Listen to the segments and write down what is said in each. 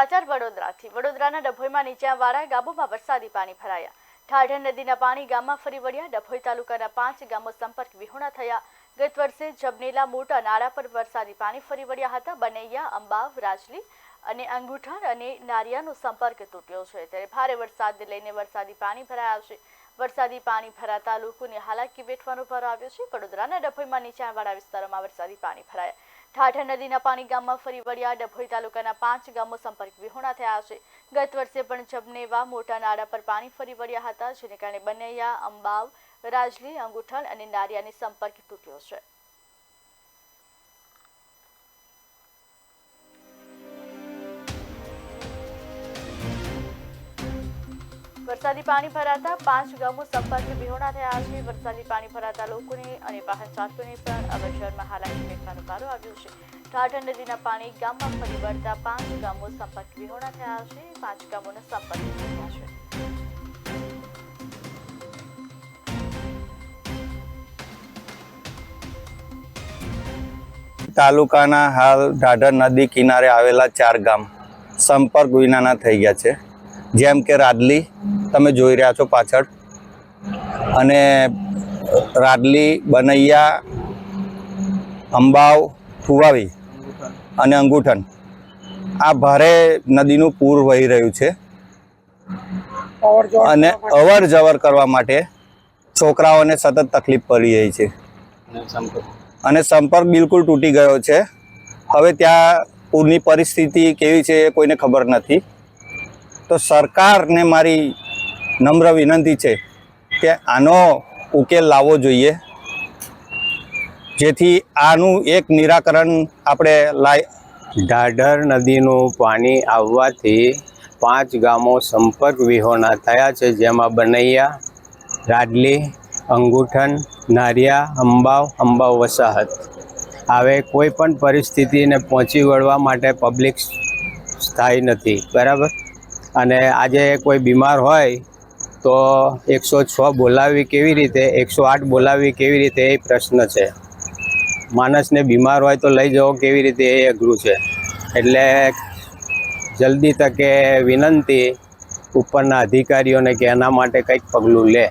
સમાચાર વડોદરાથી. વડોદરાના ડભોઈમાં નીચાણવાળા ગામોમાં વરસાદી પાણી ભરાયા. ઠાઢર નદીના પાણી ગામમાં ફરી વળ્યા. ડભોઈ તાલુકાના પાંચ ગામો સંપર્ક વિહોણા થયા. ગત વર્ષે જબનેલા મોટા નાળા પર વરસાદી પાણી ફરી વળ્યા હતા. બનૈયા, અંબાવ, રાજલી અને અંગુઠણ અને નારિયાનો સંપર્ક તૂટ્યો છે. ત્યારે ભારે વરસાદને લઈને વરસાદી પાણી ભરાયા છે. વરસાદી પાણી ભરાતા લોકોને હાલાકી વેઠવાનો ભાર આવ્યો છે. વડોદરાના ડભોઈમાં નીચાણવાળા વિસ્તારોમાં વરસાદી પાણી ભરાયા. ઠાઠર નદીના પાણી ગામમાં ફરી વળ્યા. ડભોઈ તાલુકાના પાંચ ગામો સંપર્ક વિહોણા થયા છે. ગત વર્ષે પણ જબનેવા મોટા નાળા પર પાણી ફરી વળ્યા હતા, જેને કારણે બનૈયા અંબાવ, રાજલી, અંગુઠણ અને નારિયાની સંપર્ક તૂટ્યો છે. વરસાદી પાણી ભરાતા પાંચ ગામો સંપર્ક વિહોણા થયા છે. વરસાદી પાણી ભરાતા લોકોને અને વાહન ચાલકોને પણ શહેરમાં હાલાકી વેઠવાનો પારો આવ્યો છે. ઠાઠર નદીના પાણી ગામમાં ફરી વળતા પાંચ ગામો સંપર્ક વિહોણા થયા છે. પાંચ ગામોના સંપર્ક તૂટ્યા છે. તાલુકાના હાલ ઢાઢર નદી કિનારે આવેલા ચાર ગામ સંપર્ક વિનાના થઈ ગયા છે. જેમ કે રાદલી તમે જોઈ રહ્યા છો પાછળ. અને રાદલી બનૈયા અંબાવ ફુવાવી અને અંગુઠન. આ ભારે નદીનું પૂર વહી રહ્યું છે. અને અવર જવર કરવા માટે છોકરાઓને સતત તકલીફ પડી રહી છે. અને સંપર્ક બિલકુલ તૂટી ગયો છે. હવે ત્યાં પૂરની પરિસ્થિતિ કેવી છે એ કોઈને ખબર નથી. તો સરકારને મારી નમ્ર વિનંતી છે કે આનો ઉકેલ લાવવો જોઈએ. જેથી આનું એક નિરાકરણ આપણે લાય ઢાઢર નદીનું પાણી આવવાથી પાંચ ગામો સંપર્ક વિહોણા થયા છે, જેમાં બનૈયા રાડલી અંગુઠન, નારિયા, અંબાવ અંબાવ વસાહત. હવે કોઈ પણ પરિસ્થિતિને પહોંચી વળવા માટે પબ્લિક સ્થાયી નથી, બરાબર? અને આજે કોઈ બીમાર હોય તો એકસો છ બોલાવવી કેવી રીતે, એકસો આઠ બોલાવવી કેવી રીતે એ પ્રશ્ન છે. માણસને બીમાર હોય તો લઈ જવો કેવી રીતે એ અઘરું છે. એટલે જલ્દી તકે વિનંતી ઉપરના અધિકારીઓને કે એના માટે કંઈક પગલું લે.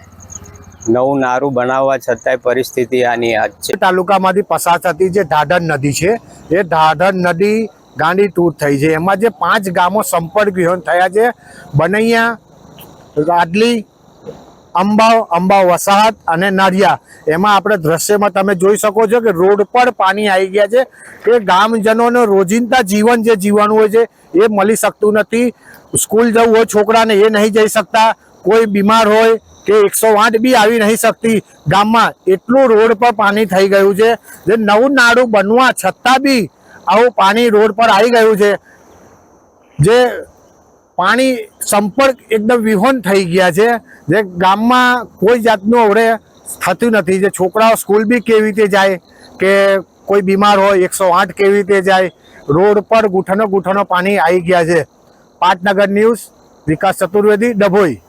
નવું નારું બનાવવા છતાંય પરિસ્થિતિ આની આજ છે. તાલુકામાંથી પસાર થતી જે ઢાઢર નદી છે, એ ઢાઢર નદી ગાંડી તૂર થઈ છે. એમાં જે પાંચ ગામો સંપર્ક વિહોણ થયા છે, બનૈયા રાડલી અંબાવ અંબાવ વસાહત અને નારિયા એમાં આપણે દ્રશ્યમાં તમે જોઈ શકો છો કે રોડ પર પાણી આવી ગયા છે. કે ગામજનોને રોજિંદા જીવન જે જીવવાનું હોય છે, એ મળી શકતું નથી. સ્કૂલ જવું હોય, છોકરાને એ નહીં જઈ શકતા. કોઈ બીમાર હોય કે એકસો આઠ બી આવી નહીં શકતી. ગામમાં એટલું રોડ પર પાણી થઈ ગયું છે જે નવું નાડું બનવા છતાં બી આવું પાણી રોડ પર આવી ગયું છે. જે પાણી સંપર્ક એકદમ વિહોન થઈ ગયા છે. જે ગામમાં કોઈ જાતનું હવે થતું નથી. જે છોકરાઓ સ્કૂલ બી કેવી રીતે જાય, કે કોઈ બીમાર હોય, એકસો આઠ કેવી રીતે જાય, રોડ પર ગુઠાનો ગુઠાનો પાણી આવી ગયા છે. પાટનગર ન્યૂઝ વિકાસ ચતુર્વેદી ડભોઈ.